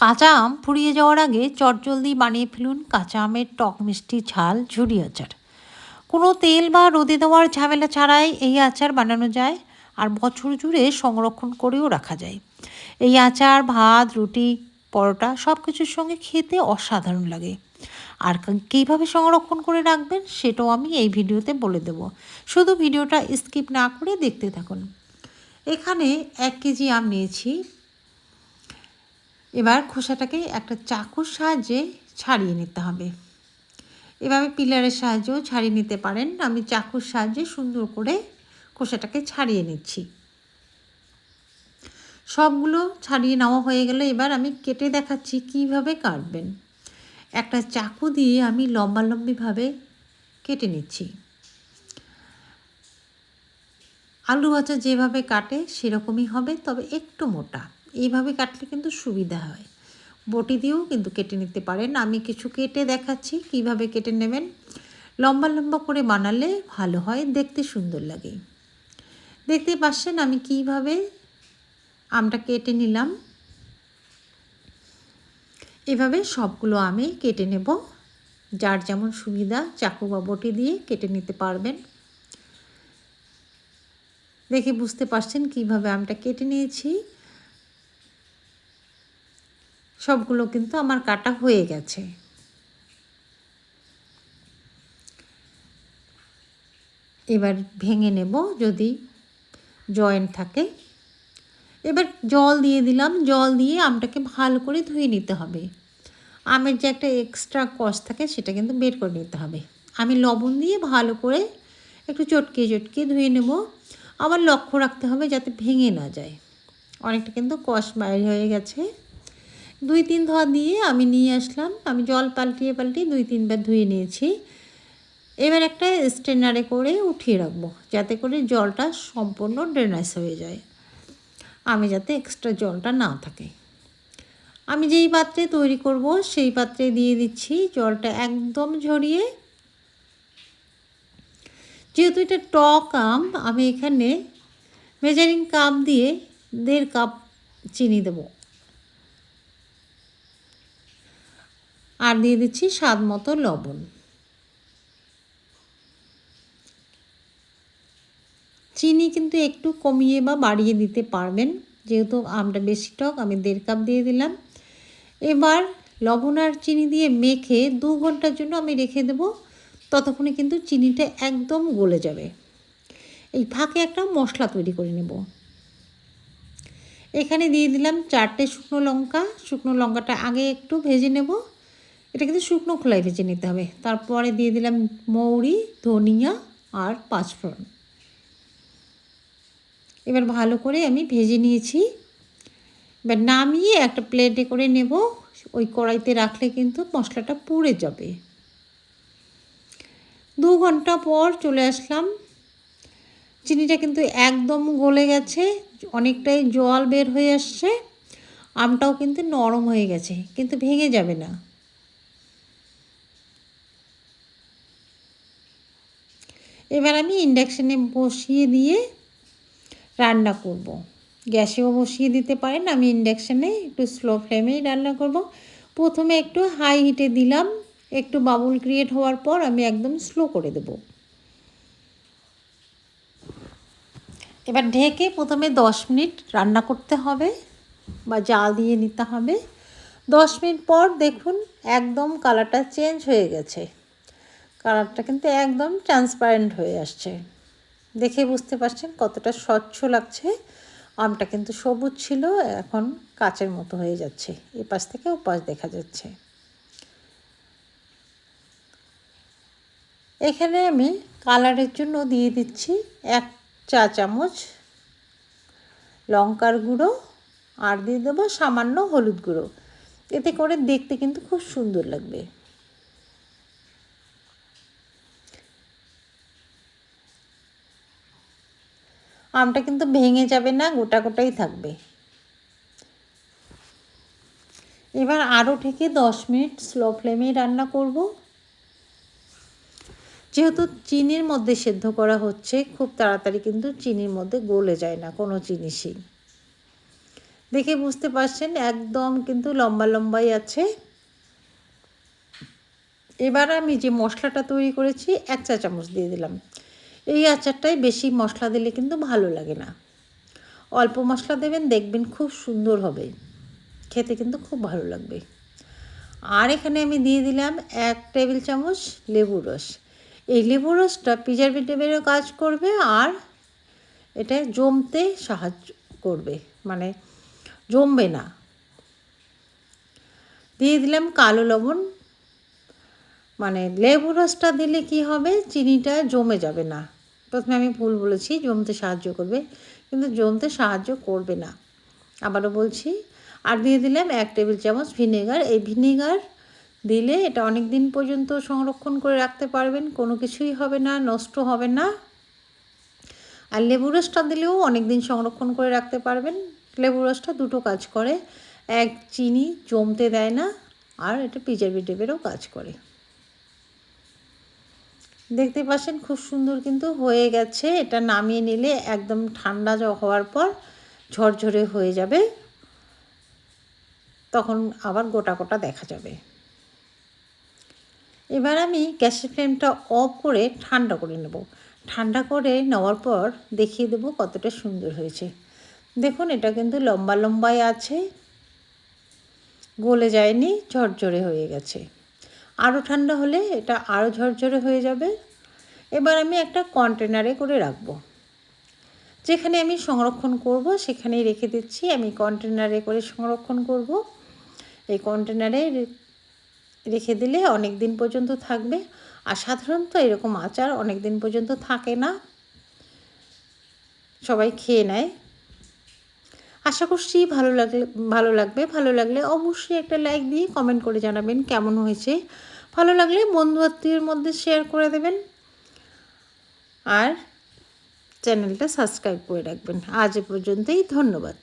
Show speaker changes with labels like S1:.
S1: কাঁচা আম ফুরিয়ে যাওয়ার আগে চটজলদি বানিয়ে ফেলুন কাঁচা আমের টক মিষ্টি ঝাল ঝুড়ি আচার। কোনো তেল বা রোদে দেওয়ার ঝামেলা ছাড়াই এই আচার বানানো যায় আর বছর জুড়ে সংরক্ষণ করেও রাখা যায়। এই আচার, ভাত, রুটি, পরোটা সব কিছুর সঙ্গে খেতে অসাধারণ লাগে। আর কীভাবে সংরক্ষণ করে রাখবেন সেটাও আমি এই ভিডিওতে বলে দেব। শুধু ভিডিওটা স্কিপ না করে দেখতে থাকুন। এখানে এক কেজি আম নিয়েছি। এবার খোসাটাকে একটা চাকুর সাহায্যে ছাড়িয়ে নিতে হবে। এভাবে পিলারের সাহায্যেও ছাড়িয়ে নিতে পারেন। আমি চাকুর সাহায্যে সুন্দর করে খোসাটাকে ছাড়িয়ে নিচ্ছি। সবগুলো ছাড়িয়ে নেওয়া হয়ে গেলে এবার আমি কেটে দেখাচ্ছি কীভাবে কাটবেন। একটা চাকু দিয়ে আমি লম্বা লম্বিভাবে কেটে নিচ্ছি। আলু ভাজা যেভাবে কাটে সেরকমই হবে, তবে একটু মোটা। এইভাবে কাটলে কিন্তু সুবিধা হয়। বটি দিয়েও কিন্তু কেটে নিতে পারেন। আমি কিছু কেটে দেখাচ্ছি কীভাবে কেটে নেবেন। লম্বা লম্বা করে বানালে ভালো হয়, দেখতে সুন্দর লাগে। দেখতে পাচ্ছেন আমি কীভাবে আমটা কেটে নিলাম। এভাবে সবগুলো আমি কেটে নেব। যার যেমন সুবিধা চাকু বা বটি দিয়ে কেটে নিতে পারবেন। দেখে বুঝতে পারছেন কীভাবে আমটা কেটে নিয়েছি। সবগুলো কিন্তু আমার কাটা হয়ে গেছে। এবার ভেঙে নেব যদি জয়েন্ট থাকে। এবার জল দিয়ে দিলাম, জল দিয়ে আমটাকে ভালো করে ধুয়ে নিতে হবে। আমের যে একটা এক্সট্রা কষ থাকে সেটা কিন্তু বের করে নিতে হবে। আমি লবণ দিয়ে ভালো করে একটু চটকে চটকে ধুয়ে নেব। আবার লক্ষ্য রাখতে হবে যাতে ভেঙে না যায়। অনেকটা কিন্তু কষ বাইর হয়ে গেছে। দুই তিন ধোয়া দিয়ে আমি নিয়ে আসলাম। আমি জল পাল্টিয়ে পাল্টিয়ে দুই তিনবার ধুয়ে নিয়েছি। এবার একটা স্ট্রেনারে করে উঠিয়ে রাখব, যাতে করে জলটা সম্পূর্ণ ড্রেনাইজ হয়ে যায়। আমি যাতে এক্সট্রা জলটা না থাকে। আমি যেই পাত্রে তৈরি করব, সেই পাত্রে দিয়ে দিচ্ছি জলটা একদম ঝরিয়ে। যেহেতু এটা টক আম, আমি এখানে মেজারিং কাপ দিয়ে দেড় কাপ চিনি দেবো। আর দিয়ে দিচ্ছি স্বাদ মতো লবণ। চিনি কিন্তু একটু কমিয়ে বা বাড়িয়ে দিতে পারবেন, যেহেতু আমটা বেশি টক, আমি দেড় কাপ দিয়ে দিলাম। এবার লবণ আর চিনি দিয়ে মেখে দু ঘণ্টার জন্য আমি রেখে দেবো, ততক্ষণে কিন্তু চিনিটা একদম গলে যাবে। এই ফাঁকে একটা মশলা তৈরি করে নেব। এখানে দিয়ে দিলাম চারটে শুকনো লঙ্কা, শুকনো লঙ্কাটা আগে একটু ভেজে নেব। এটা কিন্তু শুকনো খোলায় ভেজে নিতে হবে। তারপরে দিয়ে দিলাম মৌরি, ধনিয়া আর পাঁচফোড়ন। এবার ভালো করে আমি ভেজে নিয়েছি। এবার নামিয়ে একটা প্লেটে করে নেব। ওই কড়াইতে রাখলে কিন্তু মশলাটা পুড়ে যাবে। দু ঘণ্টা পর চলে আসলাম। চিনিটা কিন্তু একদম গলে গেছে, অনেকটাই জল বের হয়ে আসছে। আমটাও কিন্তু নরম হয়ে গেছে, কিন্তু ভেঙে যাবে না। এবার আমি ইন্ডাকশানে বসিয়ে দিয়ে রান্না করব। গ্যাসেও বসিয়ে দিতে পারেন, আমি ইন্ডাকশানে একটু স্লো ফ্লেমেই রান্না করব। প্রথমে একটু হাই হিটে দিলাম, একটু বাবুল ক্রিয়েট হওয়ার পর আমি একদম স্লো করে দেব এবার ঢেকে প্রথমে দশ মিনিট রান্না করতে হবে বা জাল দিয়ে নিতে হবে দশ মিনিট পর দেখুন একদম কালারটা চেঞ্জ হয়ে গেছে কালারটা কিন্তু একদম ট্রান্সপারেন্ট হয়ে আসছে। দেখে বুঝতে পারছেন কতটা স্বচ্ছ লাগছে। আমটা কিন্তু সবুজ ছিল, এখন কাচের মতো হয়ে যাচ্ছে। এ পাশ থেকে ও পাশ দেখা যাচ্ছে। এখানে আমি কালারের জন্য দিয়ে দিচ্ছি এক চা চামচ লঙ্কার গুঁড়ো আর দিয়ে দেবো সামান্য হলুদ গুঁড়ো। এতে করে দেখতে কিন্তু খুব সুন্দর লাগবে। আমটা কিন্তু ভেঙে যাবে না, গোটা গোটাই থাকবে। এবার আরও থেকে দশ মিনিট স্লো ফ্লেমেই রান্না করব। যেহেতু চিনির মধ্যে সেদ্ধ করা হচ্ছে, খুব তাড়াতাড়ি কিন্তু চিনির মধ্যে গলে যায় না, কোনো জিনিসই। দেখে বুঝতে পারছেন, একদম কিন্তু লম্বা লম্বাই আছে। এবার আমি যে মশলাটা তৈরি করেছি, এক চা চামচ দিয়ে দিলাম। এই আচারটাই বেশি মশলা দিলে কিন্তু ভালো লাগে না। অল্প মশলা দেবেন, দেখবেন খুব সুন্দর হবে। খেতে কিন্তু খুব ভালো লাগবে। আর এখানে আমি দিয়ে দিলাম এক টেবিল চামচ লেবু রস। এই লেবু রসটা প্রিজারভেটিভেরও কাজ করবে আর এটা জমতে সাহায্য করবে মানে জমবে না। দিয়ে দিলাম কালো লবণ। মানে লেবু রসটা দিলে কি হবে? চিনিটা জমে যাবে না। প্রথমে আমি ভুল বলেছি, জমতে সাহায্য করবে। কিন্তু জমতে সাহায্য করবে না। আবারও বলছি, আর দিয়ে দিলাম এক টেবিল চামচ ভিনেগার। এই ভিনেগার দিলে এটা অনেক দিন পর্যন্ত সংরক্ষণ করে রাখতে পারবেন, কোনো কিছুই হবে না, নষ্ট হবে না। আর লেবু রসটা দিলেও অনেক দিন সংরক্ষণ করে রাখতে পারবেন। লেবু রসটা দুটো কাজ করে, এক চিনি জমতে দেয় না, আর এটা প্রিজারভেটিভেরও কাজ করে। দেখতে পাচ্ছেন, খুব সুন্দর কিন্তু হয়ে গেছে। এটা নামিয়ে নিলে একদম ঠান্ডা হওয়ার পর ঝরঝরে হয়ে যাবে। তখন আবার গোটা গোটা দেখা যাবে। এবার আমি গ্যাসের ফ্লেমটা অফ করে ঠান্ডা করে নেব। ঠান্ডা করে নেওয়ার পর দেখিয়ে দেবো কতটা সুন্দর হয়েছে। দেখুন, এটা কিন্তু লম্বা লম্বাই আছে। গলে যায়নি, ঝরঝরে হয়ে গেছে। আরও ঠান্ডা হলে এটা আরও ঝরঝরে হয়ে যাবে। এবার আমি একটা কন্টেনারে করে রাখব। যেখানে আমি সংরক্ষণ করব, সেখানেই রেখে দিচ্ছি। আমি কন্টেনারে করে সংরক্ষণ করব। এই কন্টেনারে রেখে দিলে অনেক দিন পর্যন্ত থাকবে। আর সাধারণত এরকম আচার অনেক দিন পর্যন্ত থাকে না। সবাই খেয়ে নেয়। আশা করছি ভালো লাগলে, ভালো লাগবে। ভালো লাগলে অবশ্যই একটা লাইক দিয়ে কমেন্ট করে জানাবেন কেমন হয়েছে। ভালো লাগলে বন্ধু আত্মীয়ের মধ্যে শেয়ার করে দেবেন। আর চ্যানেলটা সাবস্ক্রাইব করে রাখবেন। আজ পর্যন্তই, ধন্যবাদ।